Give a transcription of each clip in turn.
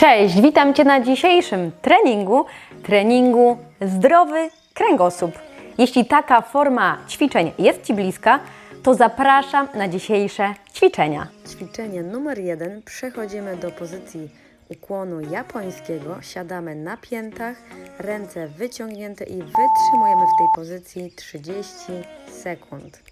Cześć, witam Cię na dzisiejszym treningu, treningu zdrowy kręgosłup. Jeśli taka forma ćwiczeń jest Ci bliska, to zapraszam na dzisiejsze ćwiczenia. Ćwiczenie numer jeden. Przechodzimy do pozycji ukłonu japońskiego. Siadamy na piętach, ręce wyciągnięte i wytrzymujemy w tej pozycji 30 sekund.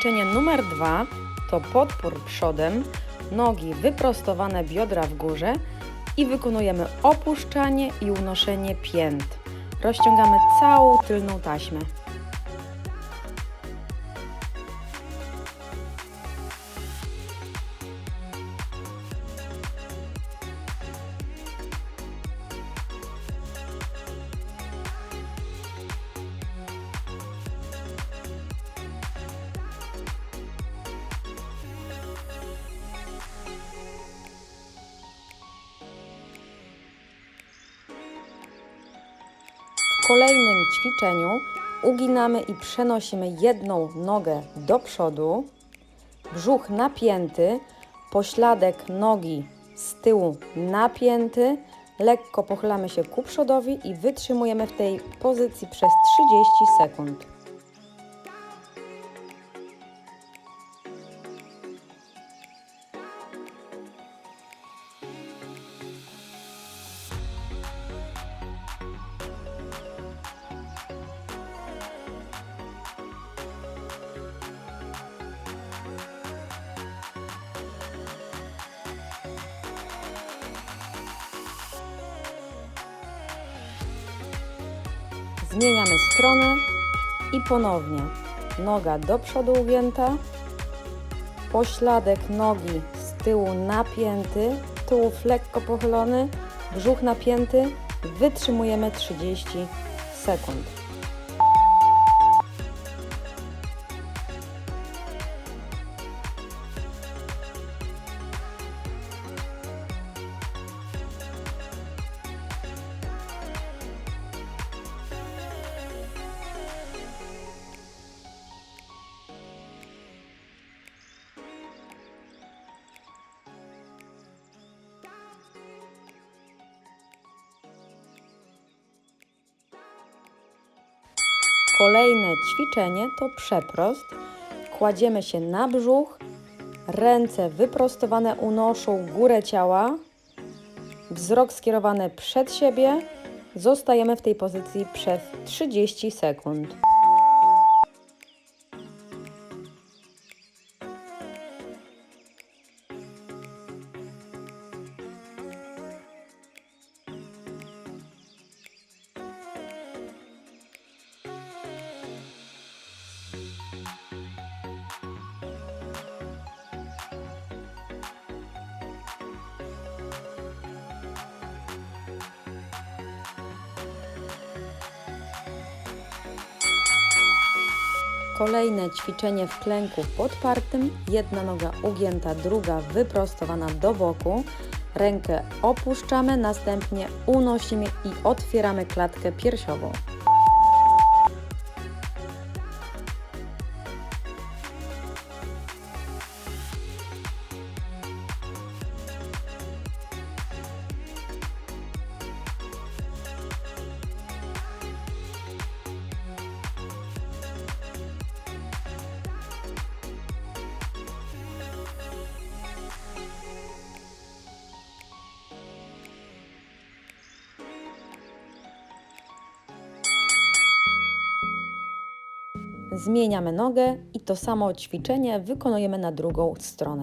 Ćwiczenie numer dwa to podpór przodem, nogi wyprostowane, biodra w górze i wykonujemy opuszczanie i unoszenie pięt. Rozciągamy całą tylną taśmę. Kolejnym ćwiczeniu uginamy i przenosimy jedną nogę do przodu, brzuch napięty, pośladek nogi z tyłu napięty, lekko pochylamy się ku przodowi i wytrzymujemy w tej pozycji przez 30 sekund. Zmieniamy stronę i ponownie noga do przodu ugięta, pośladek nogi z tyłu napięty, tułów lekko pochylony, brzuch napięty. Wytrzymujemy 30 sekund. Kolejne ćwiczenie to przeprost. Kładziemy się na brzuch, ręce wyprostowane unoszą górę ciała, wzrok skierowany przed siebie. Zostajemy w tej pozycji przez 30 sekund. Kolejne ćwiczenie w klęku podpartym. Jedna noga ugięta, druga wyprostowana do boku. Rękę opuszczamy, następnie unosimy i otwieramy klatkę piersiową. Zmieniamy nogę i to samo ćwiczenie wykonujemy na drugą stronę.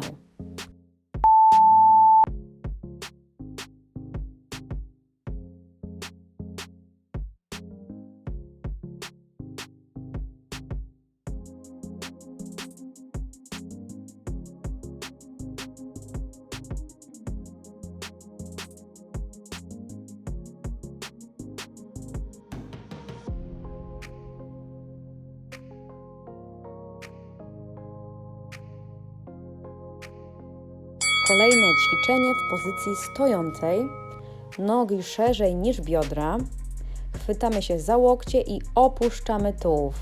Kolejne ćwiczenie w pozycji stojącej. Nogi szerzej niż biodra. Chwytamy się za łokcie i opuszczamy tułów.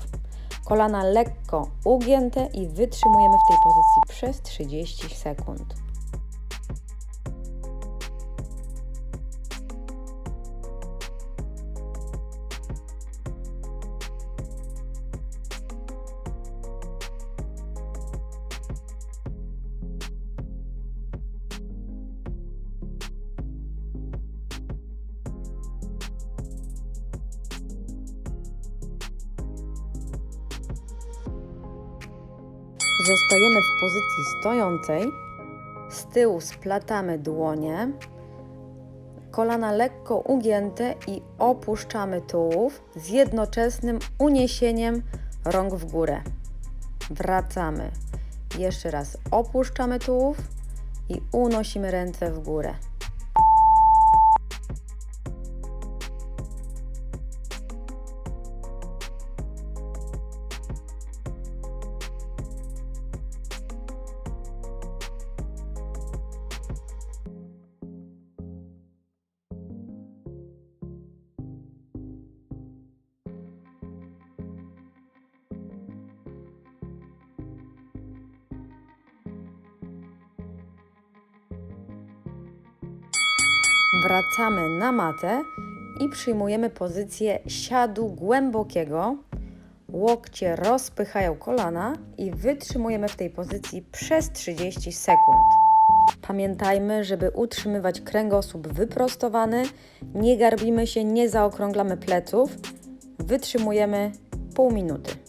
Kolana lekko ugięte i wytrzymujemy w tej pozycji przez 30 sekund. Zostajemy w pozycji stojącej. Z tyłu splatamy dłonie. Kolana lekko ugięte i opuszczamy tułów z jednoczesnym uniesieniem rąk w górę. Wracamy. Jeszcze raz opuszczamy tułów i unosimy ręce w górę. Wracamy na matę i przyjmujemy pozycję siadu głębokiego. Łokcie rozpychają kolana i wytrzymujemy w tej pozycji przez 30 sekund. Pamiętajmy, żeby utrzymywać kręgosłup wyprostowany, nie garbimy się, nie zaokrąglamy pleców. Wytrzymujemy pół minuty.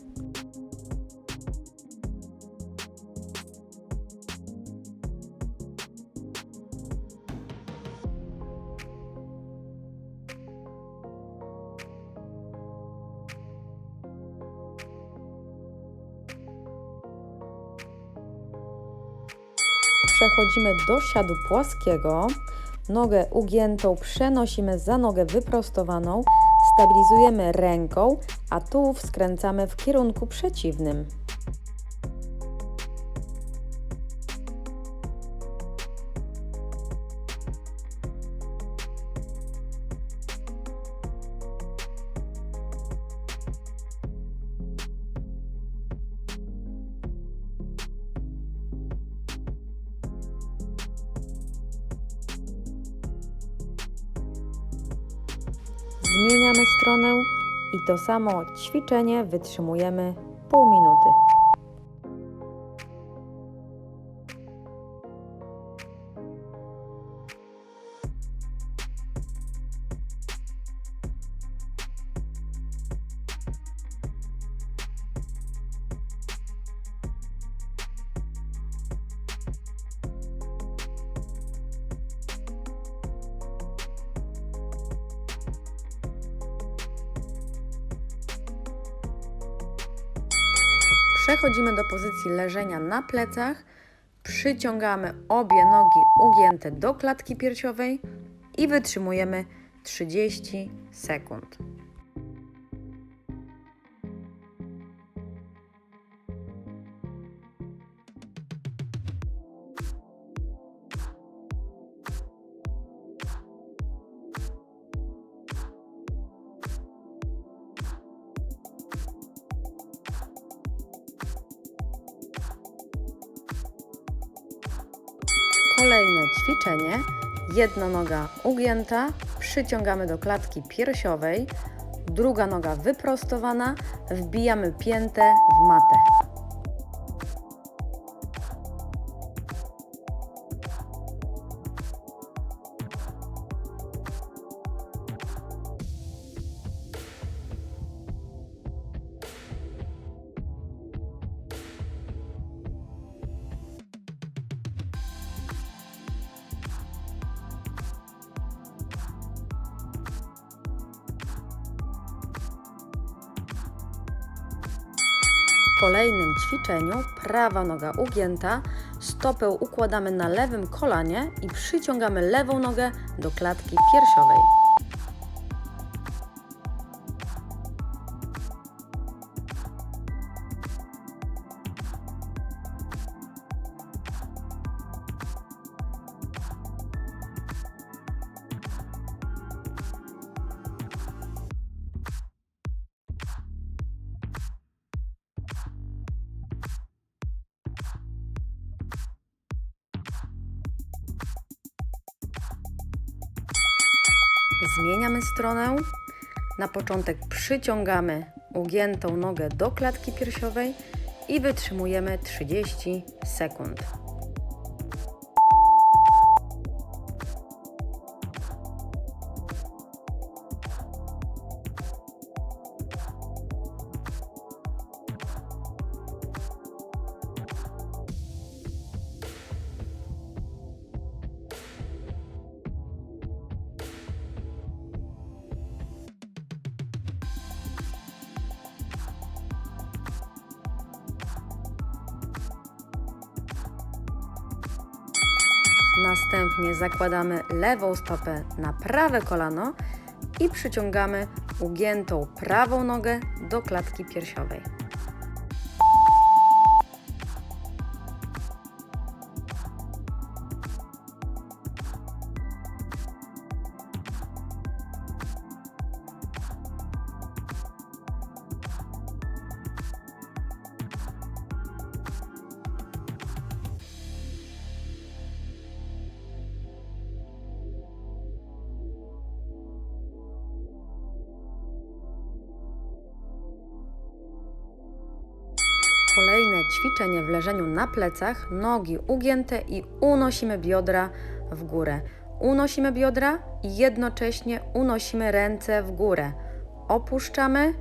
Przechodzimy do siadu płaskiego. Nogę ugiętą przenosimy za nogę wyprostowaną. Stabilizujemy ręką, a tułów skręcamy w kierunku przeciwnym. Zmieniamy stronę i to samo ćwiczenie wytrzymujemy pół minuty. Przechodzimy do pozycji leżenia na plecach. Przyciągamy obie nogi ugięte do klatki piersiowej i wytrzymujemy 30 sekund. Kolejne ćwiczenie. Jedna noga ugięta, przyciągamy do klatki piersiowej, druga noga wyprostowana, wbijamy piętę w matę. W kolejnym ćwiczeniu prawa noga ugięta, stopę układamy na lewym kolanie i przyciągamy lewą nogę do klatki piersiowej. Zmieniamy stronę. Na początek przyciągamy ugiętą nogę do klatki piersiowej i wytrzymujemy 30 sekund. Następnie zakładamy lewą stopę na prawe kolano i przyciągamy ugiętą prawą nogę do klatki piersiowej. Kolejne ćwiczenie w leżeniu na plecach, nogi ugięte i unosimy biodra w górę. Unosimy biodra i jednocześnie unosimy ręce w górę. Opuszczamy,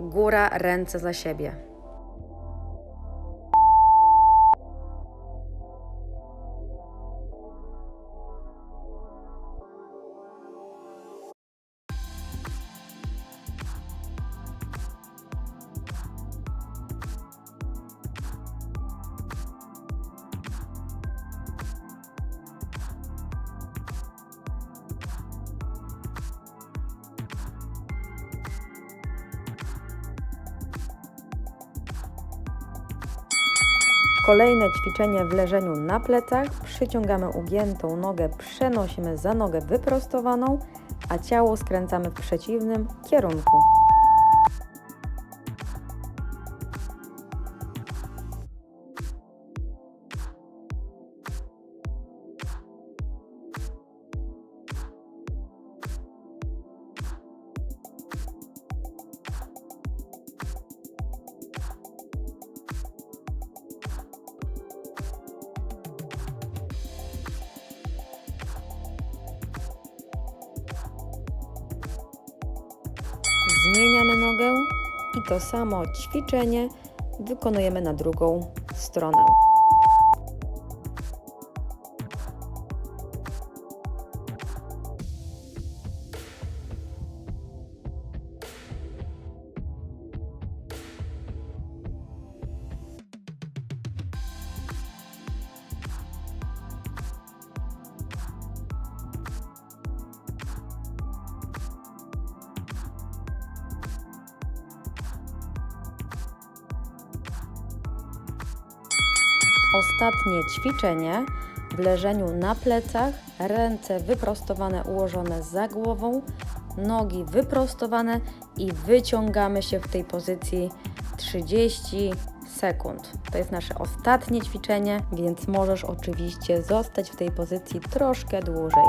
góra, ręce za siebie. Kolejne ćwiczenie w leżeniu na plecach. Przyciągamy ugiętą nogę, przenosimy za nogę wyprostowaną, a ciało skręcamy w przeciwnym kierunku. Zmieniamy nogę i to samo ćwiczenie wykonujemy na drugą stronę. Ostatnie ćwiczenie w leżeniu na plecach, ręce wyprostowane, ułożone za głową, nogi wyprostowane i wyciągamy się w tej pozycji 30 sekund. To jest nasze ostatnie ćwiczenie, więc możesz oczywiście zostać w tej pozycji troszkę dłużej.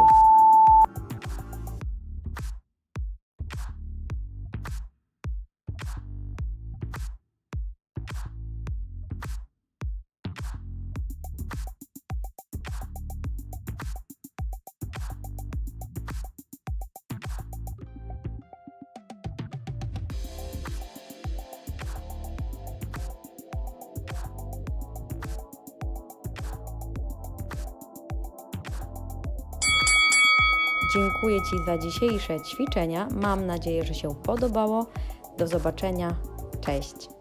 Dziękuję Ci za dzisiejsze ćwiczenia. Mam nadzieję, że się podobało. Do zobaczenia. Cześć.